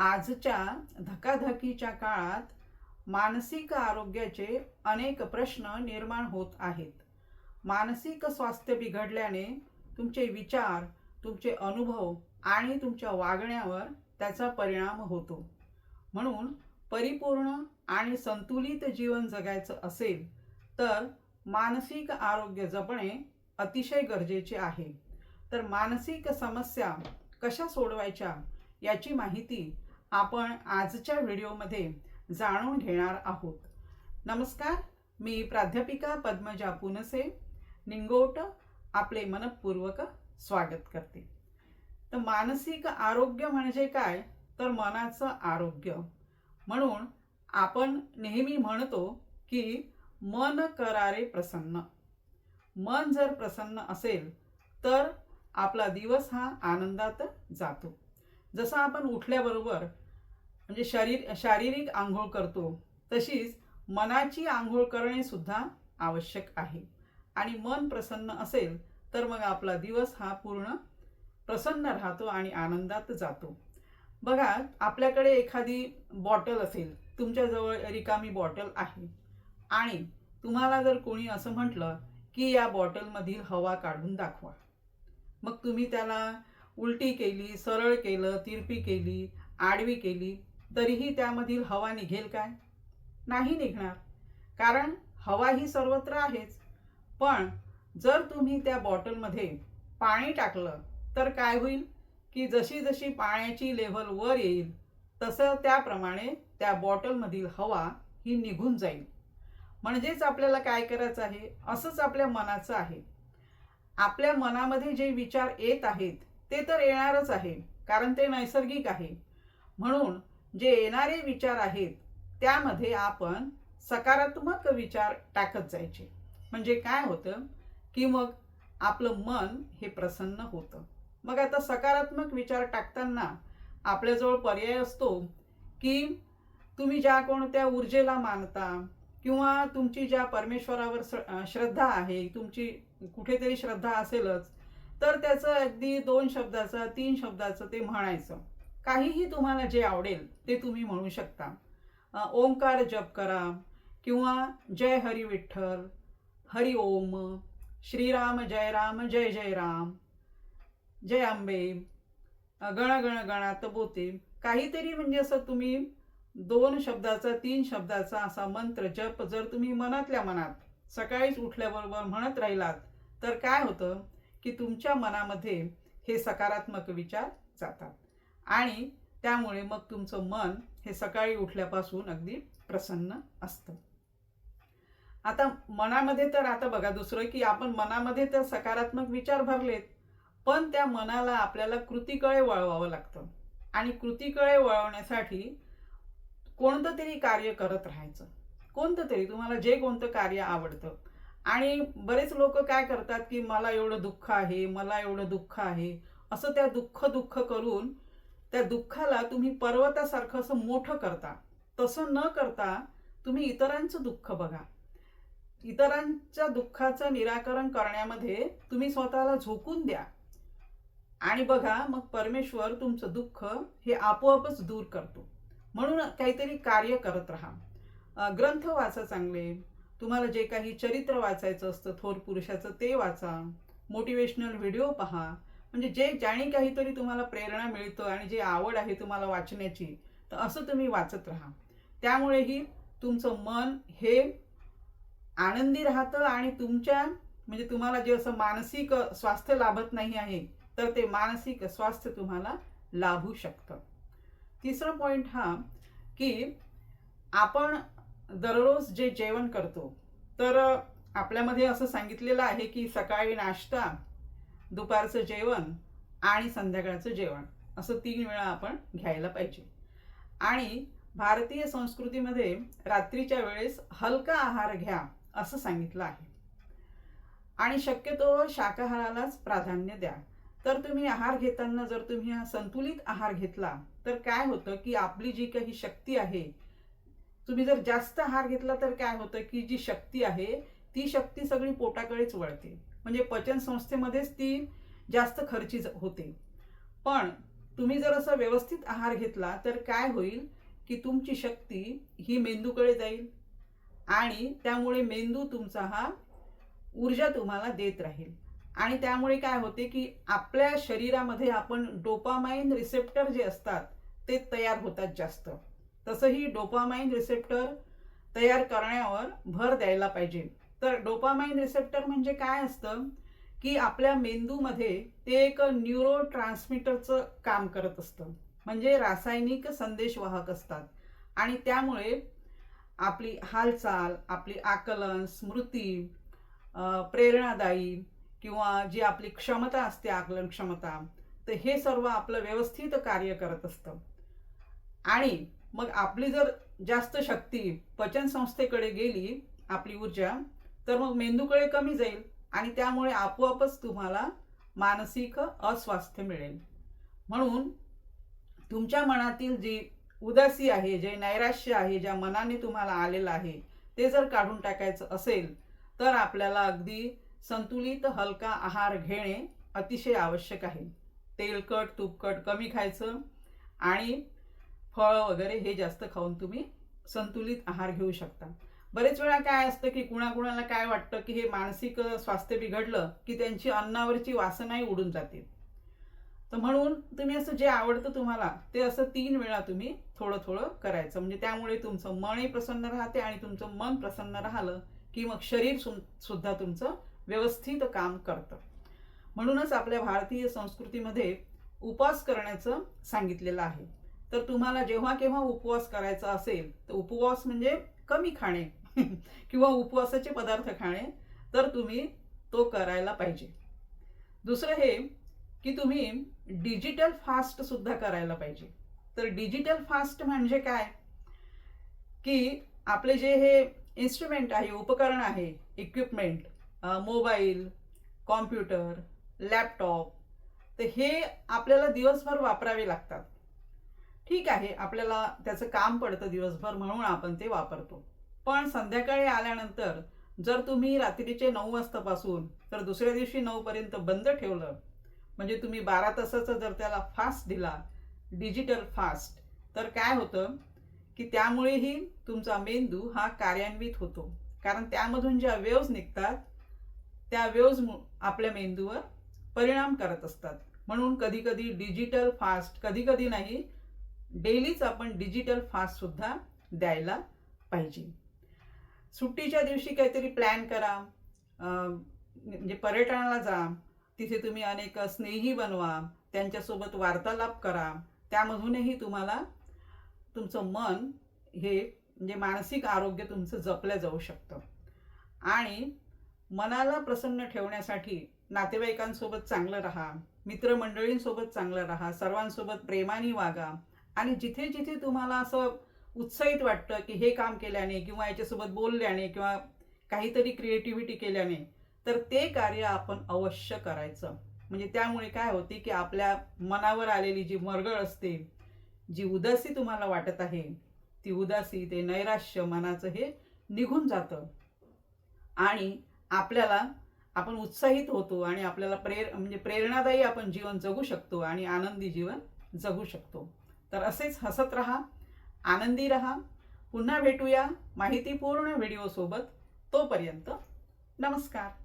आजच्या धकाधकीच्या काळात मानसिक आरोग्याचे अनेक प्रश्न निर्माण होत आहेत. मानसिक स्वास्थ्य बिघडल्याने तुमचे विचार तुमचे अनुभव आणि तुमच्या वागण्यावर त्याचा परिणाम होतो. म्हणून परिपूर्ण आणि संतुलित जीवन जगायचं असेल तर मानसिक आरोग्य जपणे अतिशय गरजेचे आहे. तर मानसिक समस्या कशा सोडवायच्या याची माहिती आपण आजच्या व्हिडिओमध्ये जाणून घेणार आहोत. नमस्कार मी प्राध्यापिका पद्मजा पुनसे निंगोट आपले मनपूर्वक स्वागत करते. तर मानसिक आरोग्य म्हणजे काय? तर मनाचं आरोग्य. म्हणून आपण नेहमी म्हणतो की मन करारे प्रसन्न. मन जर प्रसन्न असेल तर आपला दिवस हा आनंदात जातो. जसं आपण उठल्याबरोबर म्हणजे शरीर शारीरिक आंघोळ करतो तशीच मनाची आंघोळ करणे सुद्धा आवश्यक आहे. आणि मन प्रसन्न असेल तर मग आपला दिवस हा पूर्ण प्रसन्न राहतो आणि आनंदात जातो. बघा आपल्याकडे एखादी बॉटल असेल तुमच्याजवळ रिकामी बॉटल आहे आणि तुम्हाला जर कोणी असं म्हटलं की या बॉटलमधील हवा काढून दाखवा. मग तुम्ही त्याला उलटी केली सरळ केलं तिरपी केली आडवी केली तरीही त्यामधील हवा निघेल काय? नाही निघणार. कारण हवा ही सर्वत्र आहेच. पण जर तुम्ही त्या बॉटलमध्ये पाणी टाकलं तर काय होईल? की जशी जशी पाण्याची लेव्हल वर येईल तसं त्याप्रमाणे त्या बॉटलमधील हवा ही निघून जाईल. म्हणजेच आपल्याला काय करायचं आहे? असंच आपल्या मनाचं आहे. आपल्या मनामध्ये जे विचार येत आहेत ते तर येणारच आहे कारण ते नैसर्गिक आहे. म्हणून जे येणारे विचार आहेत त्यामध्ये आपण सकारात्मक विचार टाकत जायचे. म्हणजे काय होतं? की मग आपलं मन हे प्रसन्न होतं. मग आता सकारात्मक विचार टाकताना आपल्याजवळ पर्याय असतो की तुम्ही ज्या कोणत्या ऊर्जेला मानता किंवा तुमची ज्या परमेश्वरावर श्रद्धा आहे तुमची कुठेतरी श्रद्धा असेलच तर त्याचं अगदी दोन शब्दाचं तीन शब्दाचं ते म्हणायचं. काहीही तुम्हाला जे आवडेल ते तुम्ही म्हणू शकता. ओंकार जप करा किंवा जय हरी विठ्ठल हरी ओम श्रीराम जय राम जय जय राम जय आंबे गण गण गणात बोते. काहीतरी म्हणजे असं तुम्ही दोन शब्दाचा तीन शब्दाचा असा मंत्र जप जर तुम्ही मनातल्या मनात सकाळीच उठल्याबरोबर म्हणत राहिलात तर काय होतं? की तुमच्या मनामध्ये हे सकारात्मक विचार जातात. आणि त्यामुळे मग तुमचं मन हे सकाळी उठल्यापासून अगदी प्रसन्न असतं. आता मनामध्ये तर आता बघा दुसरं की आपण मनामध्ये तर सकारात्मक विचार भरलेत पण त्या मनाला आपल्याला कृतीकडे वळवावं लागतं. आणि कृतीकडे वळवण्यासाठी कोणतं तरी कार्य करत राहायचं. कोणतं तरी तुम्हाला जे कोणतं कार्य आवडतं आणि बरेच लोक काय करतात की मला एवढं दुःख आहे मला एवढं दुःख आहे असं त्या दुःख दुःख करून त्या दुःखाला तुम्ही पर्वतासारखं असं मोठं करता. तसं न करता तुम्ही इतरांचं दुःख बघा. इतरांच्या दुःखाचं निराकरण करण्यामध्ये तुम्ही स्वतःला झोकून द्या. आणि बघा मग परमेश्वर तुमचं दुःख हे आपोआपच दूर करतो. म्हणून काहीतरी कार्य करत राहा. ग्रंथ वाचा चांगले. तुम्हाला जे काही चरित्र वाचायचं असतं थोर पुरुषाचं ते वाचा. मोटिवेशनल व्हिडिओ पहा. म्हणजे जे ज्याने काहीतरी तुम्हाला प्रेरणा मिळतं आणि जे आवड आहे तुम्हाला वाचण्याची तर असं तुम्ही वाचत राहा. त्यामुळेही तुमचं मन हे आनंदी राहतं आणि तुमच्या म्हणजे तुम्हाला जे असं मानसिक स्वास्थ्य लाभत नाही आहे तर ते मानसिक स्वास्थ्य तुम्हाला लाभू शकतं. तिसरा पॉईंट हा की आपण दररोज जे जेवण करतो तर आपल्यामध्ये असं सांगितलेलं आहे की सकाळी नाश्ता दुपारचं जेवण आणि संध्याकाळचं जेवण असं तीन वेळा आपण घ्यायला पाहिजे. आणि भारतीय संस्कृतीमध्ये रात्रीच्या वेळेस हलका आहार घ्या असं सांगितलं आहे. आणि शक्यतो शाकाहारालाच प्राधान्य द्या. तर तुम्ही आहार घेताना जर तुम्ही हा संतुलित आहार घेतला तर काय होतं की आपली जी काही शक्ती आहे तुम्ही जर जास्त आहार घेतला तर काय होतं की जी शक्ती आहे ती शक्ती सगळी पोटाकडेच वळते. म्हणजे पचन संस्थेमध्येच ती जास्त खर्ची होते. पण तुम्ही जर असं व्यवस्थित आहार घेतला तर काय होईल की तुमची शक्ती ही मेंदूकडे जाईल आणि त्यामुळे मेंदू तुमचा हा ऊर्जा तुम्हाला देत राहील. आणि त्यामुळे काय होते की आपल्या शरीरामध्ये आपण डोपामाइन रिसेप्टर जे असतात ते तयार होतात जास्त. तसंही डोपामाइन रिसेप्टर तयार करण्यावर भर द्यायला पाहिजे. तर डोपामाइन रिसेप्टर म्हणजे काय असतं? की आपल्या मेंदूमध्ये ते एक न्यूरो ट्रान्समीटरचं काम करत असतं. म्हणजे रासायनिक संदेशवाहक असतात. आणि त्यामुळे आपली हालचाल आपली आकलन स्मृती प्रेरणादायी किंवा जी आपली क्षमता असते आकलन क्षमता तर हे सर्व आपलं व्यवस्थित कार्य करत असतं. आणि मग आपली जर जास्त शक्ती पचन संस्थेकडे गेली आपली ऊर्जा तर मग मेंदूकडे कमी जाईल आणि त्यामुळे आपोआपच तुम्हाला मानसिक अस्वास्थ्य मिळेल. म्हणून तुमच्या मनातील जी उदासी आहे जे नैराश्य आहे ज्या मनाने तुम्हाला आलेलं आहे ते जर काढून टाकायचं असेल तर आपल्याला अगदी संतुलित हलका आहार घेणे अतिशय आवश्यक आहे. तेलकट तुपकट कमी खायचं आणि फळं वगैरे हे जास्त खाऊन तुम्ही संतुलित आहार घेऊ शकता. बरेच वेळा काय असतं की कुणाकुणाला काय वाटतं की हे मानसिक स्वास्थ्य बिघडलं की त्यांची अन्नावरची वासनाही उडून जाते. तर म्हणून तुम्ही असं जे आवडतं तुम्हाला ते असं तीन वेळा तुम्ही थोडं थोडं करायचं. म्हणजे त्यामुळे तुमचं मनही प्रसन्न राहते आणि तुमचं मन प्रसन्न राहिलं की मग शरीर सुद्धा तुमचं व्यवस्थित काम करतं. म्हणूनच आपल्या भारतीय संस्कृतीमध्ये उपास करण्याचं सांगितलेलं आहे. तर तुम्हाला जेव्हा केव्हा उपवास करायचा असेल तर उपवास म्हणजे कमी खाणे किंवा उपवासाचे पदार्थ खाणे तर तुम्ही तो करायला पाहिजे. दुसरं हे की तुम्ही डिजिटल फास्ट सुद्धा करायला पाहिजे. तर डिजिटल फास्ट म्हणजे काय? की आपले जे हे इन्स्ट्रुमेंट आहे उपकरण आहे इक्विपमेंट मोबाईल कॉम्प्युटर लॅपटॉप तर हे आपल्याला दिवसभर वापरावे लागतात. ठीक आहे आपल्याला त्याचं काम पडतं दिवसभर म्हणून आपण ते वापरतो. पण संध्याकाळी आल्यानंतर जर तुम्ही रात्रीचे नऊ वाजतापासून तर दुसऱ्या दिवशी नऊपर्यंत बंद ठेवलं म्हणजे तुम्ही बारा तासाचा जर त्याला फास्ट दिला डिजिटल फास्ट तर काय होतं की त्यामुळेही तुमचा मेंदू हा कार्यान्वित होतो. कारण त्यामधून ज्या वेव्ज निघतात त्या वेव्ज आपल्या मेंदूवर परिणाम करत असतात. म्हणून कधी कधी डिजिटल फास्ट कधी कधी नाही डेलीच आपण डिजिटल फास्ट सुद्धा द्यायला पाहिजे. सुट्टीच्या दिवशी काहीतरी प्लॅन करा. म्हणजे पर्यटनाला जा. तिथे तुम्ही अनेक स्नेही बनवा. त्यांच्यासोबत वार्तालाप करा. त्यामधूनही तुम्हाला तुमचं मन हे म्हणजे मानसिक आरोग्य तुमचं जपलं जाऊ शकतं. आणि मनाला प्रसन्न ठेवण्यासाठी नातेवाईकांसोबत चांगलं राहा. मित्रमंडळींसोबत चांगलं राहा. सर्वांसोबत प्रेमाने वागा. आणि जिथे जिथे तुम्हाला असं उत्साहित वाटतं की हे काम केल्याने किंवा याच्यासोबत बोलल्याने किंवा काहीतरी क्रिएटिव्हिटी केल्याने तर ते कार्य आपण अवश्य करायचं. म्हणजे त्यामुळे काय होते की आपल्या मनावर आलेली जी मरगळ असते जी उदासी तुम्हाला वाटत आहे ती उदासी ते नैराश्य मनाचं हे निघून जातं. आणि आपल्याला आपण उत्साहित होतो आणि आपल्याला प्रेर म्हणजे प्रेरणादायी आपण जीवन जगू शकतो आणि आनंदी जीवन जगू शकतो. तर असेच हसत रहा आनंदी रहा. पुन्हा भेटूया माहितीपूर्ण व्हिडिओसोबत. तोपर्यंत नमस्कार.